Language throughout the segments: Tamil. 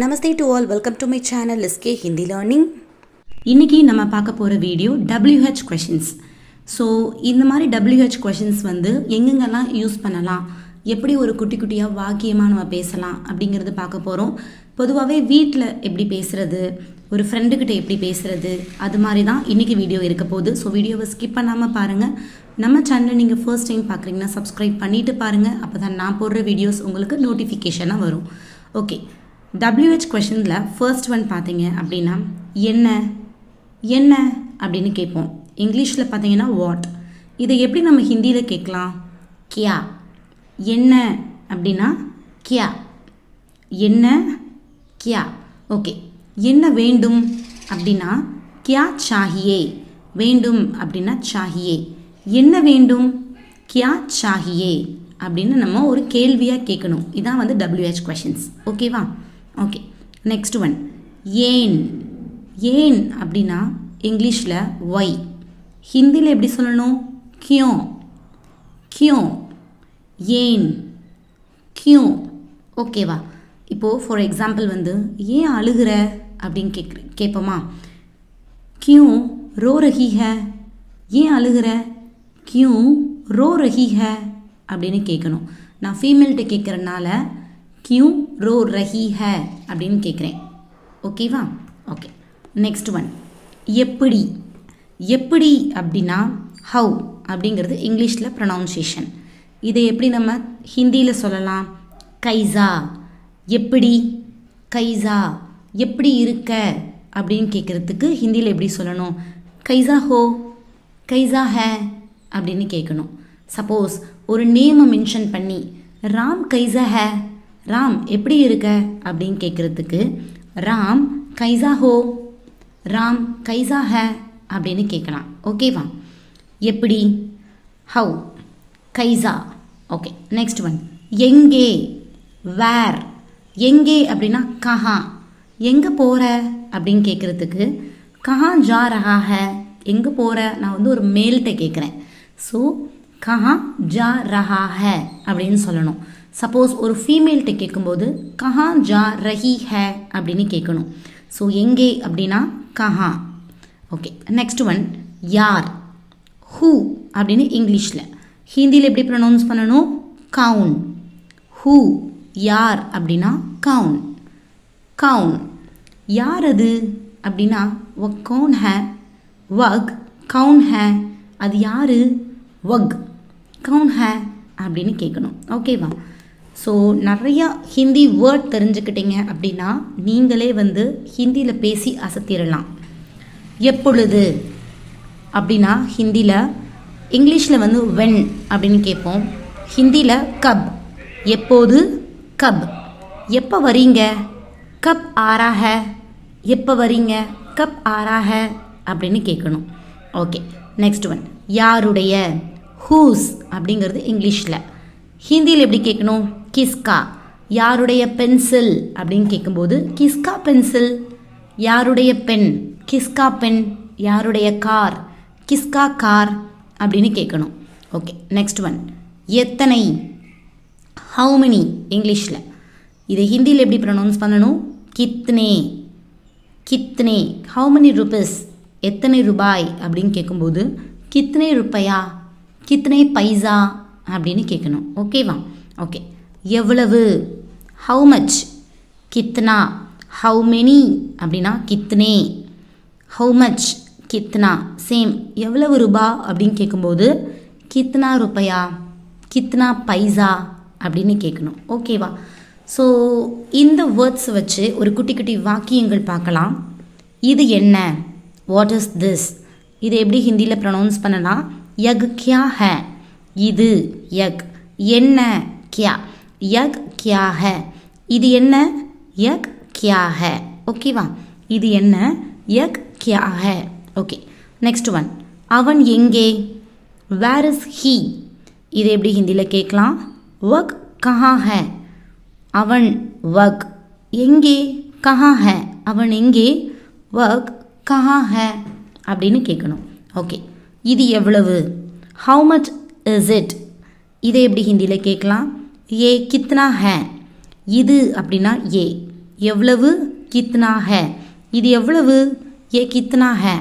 Namaste to all welcome to my channel SK Hindi learning இன்றைக்கி நம்ம பார்க்க போகிற வீடியோ டபிள்யூஹெச் கொஷின்ஸ் ஸோ இந்த மாதிரி டபிள்யூஹெச் கொஷின்ஸ் வந்து எங்கெங்கெல்லாம் யூஸ் பண்ணலாம்? எப்படி ஒரு குட்டி குட்டியாக வாக்கியமாக நம்ம பேசலாம் அப்படிங்கிறது பார்க்க போகிறோம் பொதுவாகவே வீட்டில் எப்படி பேசுகிறது ஒரு ஃப்ரெண்டுக்கிட்ட எப்படி பேசுகிறது அது மாதிரி தான் இன்றைக்கி வீடியோ இருக்க போகுது. ஸோ வீடியோவை ஸ்கிப் பண்ணாமல் பாருங்கள் நம்ம சேனலை நீங்கள் ஃபர்ஸ்ட் டைம் பார்க்குறீங்கன்னா சப்ஸ்கிரைப் பண்ணிவிட்டு பாருங்கள் அப்போ தான் நான் போடுற வீடியோஸ் உங்களுக்கு நோட்டிஃபிகேஷனாக வரும். ஓகே டபிள்யூஹெச் கொஷனில் ஃபர்ஸ்ட் ஒன் பார்த்தீங்க அப்படின்னா என்ன? என்ன? அப்படின்னு கேட்போம். இங்கிலீஷில் பார்த்தீங்கன்னா வாட் இதை எப்படி நம்ம ஹிந்தியில் கேட்கலாம்? கியா. என்ன? அப்படின்னா கியா. என்ன? கியா. ஓகே. என்ன வேண்டும்? அப்படின்னா கியா சாஹியே. வேண்டும் அப்படின்னா சாஹியே. என்ன வேண்டும்? கியா சாஹியே. அப்படின்னு நம்ம ஒரு கேள்வியாக கேட்கணும். இதான் வந்து டபிள்யூஹெச் கொஷின்ஸ் ஓகேவா? ஓகே நெக்ஸ்ட் ஒன் ஏன்? ஏன் அப்படின்னா இங்கிலீஷில் ஒய் ஹிந்தியில் எப்படி சொல்லணும்? கியோ. கியோ. ஏன்? கியூ. ஓகேவா இப்போது ஃபார் எக்ஸாம்பிள் வந்து ஏன் அழுகிற அப்படின்னு கேட்குற கேட்போமா? கியூ ரோ ரஹி ஹ ஏன் அழுகிற? கியூ ரோ ரஹி ஹ அப்படின்னு கேட்கணும் நான் ஃபீமேல்கிட்ட கேட்குறனால கியூ ரோ ரஹி ஹ அப்படின்னு கேட்குறேன் ஓகேவா ஓகே நெக்ஸ்ட் ஒன் எப்படி எப்படி அப்படின்னா ஹவு அப்படிங்கிறது இங்கிலீஷில் ப்ரொனவுன்சியேஷன் இதை எப்படி நம்ம ஹிந்தியில் சொல்லலாம்? கைசா எப்படி கைசா எப்படி இருக்க? அப்படின்னு கேட்குறதுக்கு ஹிந்தியில் எப்படி சொல்லணும்? கைசா ஹோ. கைசா ஹே. அப்படின்னு கேட்கணும் சப்போஸ் ஒரு நேமை மென்ஷன் பண்ணி ராம் கைசா ஹே. ராம் எப்படி இருக்க? அப்படின்னு கேட்குறதுக்கு ராம் கைசா ஹோ. ராம் கைசா ஹ? அப்படின்னு கேட்கலாம் ஓகேவா எப்படி? ஹவு கைசா ஓகே நெக்ஸ்ட் ஒன் எங்கே? வேர். எங்கே? அப்படின்னா கஹா. எங்கே போகிற அப்படின்னு கேட்குறதுக்கு கஹா ஜா ரஹா ஹ? எங்கே போகிற நான் வந்து ஒரு மேல்கிட்ட கேட்குறேன் ஸோ கஹா ஜா ரஹா ஹ? அப்படின்னு சொல்லணும். சப்போஸ் ஒரு ஃபீமேல்கிட்ட கேட்கும்போது கஹா ஜா ரஹி ஹே அப்படின்னு கேட்கணும். ஸோ எங்கே அப்படின்னா கஹா. ஓகே நெக்ஸ்ட் ஒன் யார்? ஹூ அப்படின்னு இங்கிலீஷில். ஹிந்தியில் எப்படி ப்ரொனவுன்ஸ் பண்ணணும்? கவுன். ஹூ யார்? அப்படின்னா கவுன். கவுன் யார் அது? அப்படின்னா வக் கவுன் ஹே. வக் கவுன் ஹே. அது யார்? வக் கவுன் ஹே அப்படின்னு கேட்கணும். ஓகேவா ஸோ நிறையா ஹிந்தி வேர்ட் தெரிஞ்சுக்கிட்டீங்க அப்படின்னா நீங்களே வந்து ஹிந்தியில் பேசி அசத்திடலாம். எப்பொழுது? அப்படின்னா ஹிந்தியில் இங்கிலீஷில் வந்து வென் அப்படின்னு கேட்போம். ஹிந்தியில் கப் எப்போது? கப் எப்போ வரீங்க? கப் ஆறாக. எப்போ வரீங்க? கப் ஆறாக அப்படின்னு கேட்கணும். ஓகே நெக்ஸ்ட் ஒன் யாருடைய? ஹூஸ் அப்படிங்கிறது இங்கிலீஷில் ஹிந்தியில் எப்படி கேட்கணும்? கிஸ்கா. யாருடைய பென்சில்? அப்படின்னு கேட்கும்போது கிஸ்கா பென்சில். யாருடைய பென்? கிஸ்கா பென். யாருடைய கார்? கிஸ்கா கார் அப்படின்னு கேட்கணும் ஓகே நெக்ஸ்ட் ஒன் எத்தனை? ஹவு மெனி இங்கிலீஷில். இதை ஹிந்தியில் எப்படி ப்ரொனவுன்ஸ் பண்ணணும்? கித்னே. கித்னே. ஹவு மெனி ருபீஸ் எத்தனை ரூபாய்? அப்படின்னு கேட்கும்போது கித்னே ருப்பையா? கித்னே பைசா? அப்படின்னு கேட்கணும் ஓகேவா? ஓகே. எவ்வளவு? ஹவு மச் கித்னா. ஹவு மெனி அப்படின்னா கித்னே. ஹவு மச் கித்னா. சேம் எவ்வளவு ரூபா அப்படின்னு கேட்கும்போது கித்னா ரூபாயா? கித்னா பைசா அப்படின்னு கேட்கணும் ஓகேவா ஸோ இந்த வேர்ட்ஸ் வச்சு ஒரு குட்டி குட்டி வாக்கியங்கள் பார்க்கலாம். இது என்ன? வாட் இஸ் திஸ் இது எப்படி ஹிந்தியில் ப்ரொனவுன்ஸ் பண்ணலாம்? யக் கியா ஹே? இது யக். என்ன கியா? யக் கியா ஹ. இது என்ன? யக் கியா ஹ. ஓகேவா இது என்ன? யக் கியா ஹ. ஓகே நெக்ஸ்ட் ஒன் அவன் எங்கே? வேர் இஸ் ஹீ இது எப்படி ஹிந்தியில் கேட்கலாம்? ஒர்க் கஹா ஹே. அவன் ஒர்க் எங்கே? கஹா ஹே. அவன் எங்கே? ஒர்க் கஹா ஹே. அப்படின்னு கேட்கணும். ஓகே இது எவ்வளவு? ஹவு மச் இஸ் இட் இதை எப்படி ஹிந்தியில் கேட்கலாம்? ஏ கித்னா ஹே? இது அப்படின்னா ஏ. எவ்வளவு கித்னா ஹே? இது எவ்வளவு? ஏ கித்னா ஹே.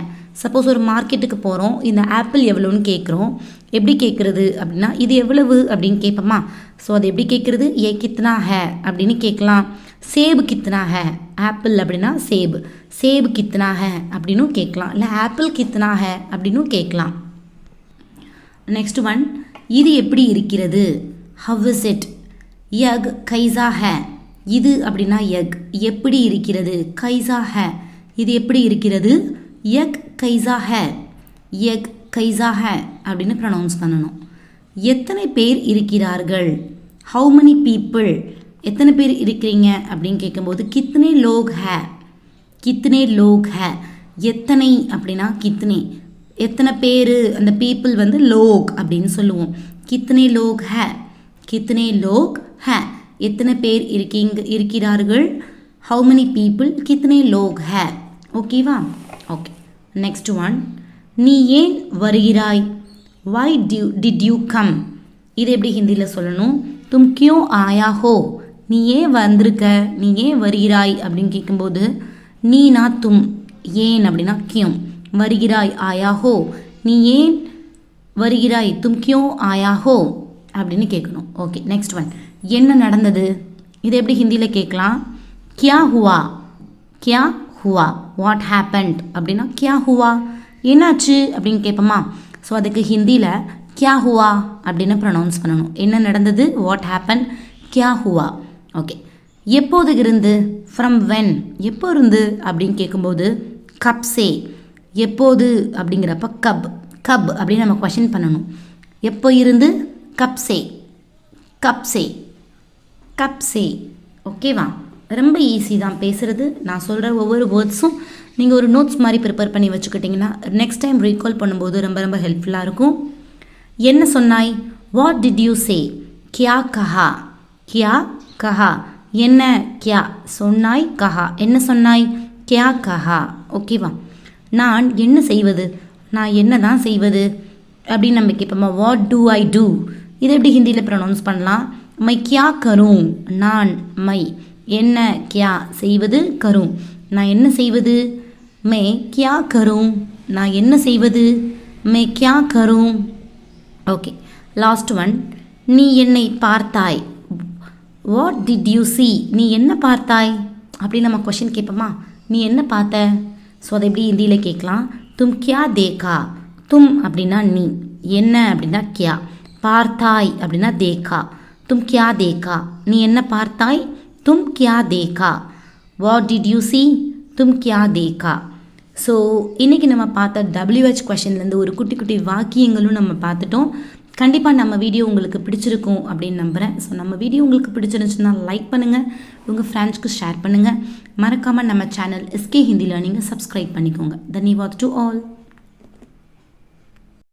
சப்போஸ் ஒரு மார்க்கெட்டுக்கு போகிறோம் இந்த ஆப்பிள் எவ்வளோன்னு கேட்குறோம் எப்படி கேட்குறது அப்படின்னா இது எவ்வளவு அப்படின்னு கேட்போமா? ஸோ அது எப்படி கேட்குறது ஏ கித்னா ஹே அப்படின்னு கேட்கலாம். சேபு கித்னா ஹே. ஆப்பிள் அப்படின்னா சேபு. சேபு கித்னா ஹே அப்படின்னும் கேட்கலாம். இல்லை ஆப்பிள் கித்னா ஹே அப்படின்னும் கேட்கலாம். நெக்ஸ்ட் ஒன் இது எப்படி இருக்கிறது? ஹவ் இஸ் இட் யக் கைசா ஹே. இது அப்படின்னா யக். எப்படி இருக்கிறது? கைசா ஹே. இது எப்படி இருக்கிறது? யக் கைசா ஹே. யக் கைசா ஹே. அப்படின்னு ப்ரொனவுன்ஸ் பண்ணணும். எத்தனை பேர் இருக்கிறார்கள்? ஹவு மெனி பீப்புள் எத்தனை பேர் இருக்கிறீங்க? அப்படின்னு கேட்கும்போது கித்தனை லோக் ஹே. கித்தனை லோக் ஹே. எத்தனை அப்படின்னா கித்தனை. எத்தனை பேர்? அந்த பீப்புள் வந்து லோக் அப்படின்னு சொல்லுவோம். கித்தனை லோக் ஹே. கித்தனை லோக் ஹ எத்தனை பேர் இருக்கீங்க இருக்கிறார்கள்? ஹவு மெனி பீப்புள் கித்தனை லோக் ஹே. ஓகேவா ஓகே நெக்ஸ்ட் ஒன் நீ ஏன் வருகிறாய்? Why do did you come இது எப்படி ஹிந்தியில் சொல்லணும்? தும் கியோ ஆயா ஹோ? நீ ஏன் வந்திருக்க? நீ ஏன் வருகிறாய்? அப்படின்னு கேட்கும்போது நீ நான் தும் ஏன் அப்படின்னா கியும். வருகிறாய் ஆயா ஹோ? நீ ஏன் வருகிறாய்? தும் கியோ ஆயா ஹோ? அப்படின்னு கேட்கணும் ஓகே நெக்ஸ்ட் ஒன் என்ன நடந்தது? இது எப்படி ஹிந்தியில் கேட்கலாம்? கியா ஹுவா. கியா ஹுவா. வாட் ஹேப்பன்ட் அப்படின்னா கியா ஹுவா. என்னாச்சு? அப்படின்னு கேட்போமா? ஸோ அதுக்கு ஹிந்தியில் கியா ஹுவா அப்படின்னு ப்ரொனவுன்ஸ் பண்ணணும். என்ன நடந்தது? வாட் ஹேப்பன் கியா ஹுவா. ஓகே எப்போது இருந்து? ஃப்ரம் வென் எப்போ இருந்து? அப்படின்னு கேட்கும்போது கப் சே. எப்போது? அப்படிங்கிறப்ப கப். கப் அப்படின்னு நம்ம கொஷின் பண்ணணும். எப்போ இருந்து? கப் சே. கப் சே. கப் சே ஓகேவா ரொம்ப ஈஸி தான் பேசுகிறது நான் சொல்கிற ஒவ்வொரு வேர்ட்ஸும் நீங்கள் ஒரு நோட்ஸ் மாதிரி ப்ரிப்பேர் பண்ணி வச்சுக்கிட்டிங்கன்னா நெக்ஸ்ட் டைம் ரீகால் பண்ணும்போது ரொம்ப ரொம்ப ஹெல்ப்ஃபுல்லாக இருக்கும். என்ன சொன்னாய்? வாட் டிட் யூ சே கியா கஹா கியா கஹா என்ன கியா சொன்னாய் கஹா என்ன சொன்னாய்? கியா கஹா ஓகேவா நான் என்ன செய்வது? நான் என்ன தான் செய்வது? அப்படின்னு நம்ம கேட்போமா வாட் டூ ஐ டூ இதை எப்படி ஹிந்தியில் ப்ரொனவுன்ஸ் பண்ணலாம்? மை கியா கரும்? நான் மை. என்ன கியா செய்வது? கரும். நான் என்ன செய்வது? மே கியா கரும். நான் என்ன செய்வது? மே கியா கரும். ஓகே. லாஸ்ட் ஒன் நீ என்னை பார்த்தாய். வாட் டிட் யூ சி நீ என்ன பார்த்தாய்? அப்படின்னு நம்ம கொஷின் கேட்போமா? நீ என்ன பார்த்த? ஸோ அதை எப்படி ஹிந்தியில் கேட்கலாம்? தும் கியா தேக்கா தும் அப்படின்னா நீ. என்ன அப்படின்னா கியா. பார்த்தாய் அப்படின்னா தேக்கா தும் கியா தேகா நீ என்ன பார்த்தாய் தும் கியா தேகா வாட் டிட் யூ சி தும் கியா தேகா ஸோ இன்றைக்கி நம்ம பார்த்த டபிள்யூஹெச் கொஷன்லேருந்து ஒரு குட்டி குட்டி வாக்கியங்களும் நம்ம பார்த்துட்டோம் கண்டிப்பாக நம்ம வீடியோ உங்களுக்கு பிடிச்சிருக்கும் அப்படின்னு நம்புகிறேன் ஸோ நம்ம வீடியோ உங்களுக்கு பிடிச்சிருந்துச்சுன்னா லைக் பண்ணுங்கள் உங்கள் ஃப்ரெண்ட்ஸ்க்கு ஷேர் பண்ணுங்கள் மறக்காமல் நம்ம சேனல் எஸ்கே ஹிந்தி லேர்னிங்கை சப்ஸ்கிரைப் பண்ணிக்கோங்க. தன்யவாத் டு ஆல்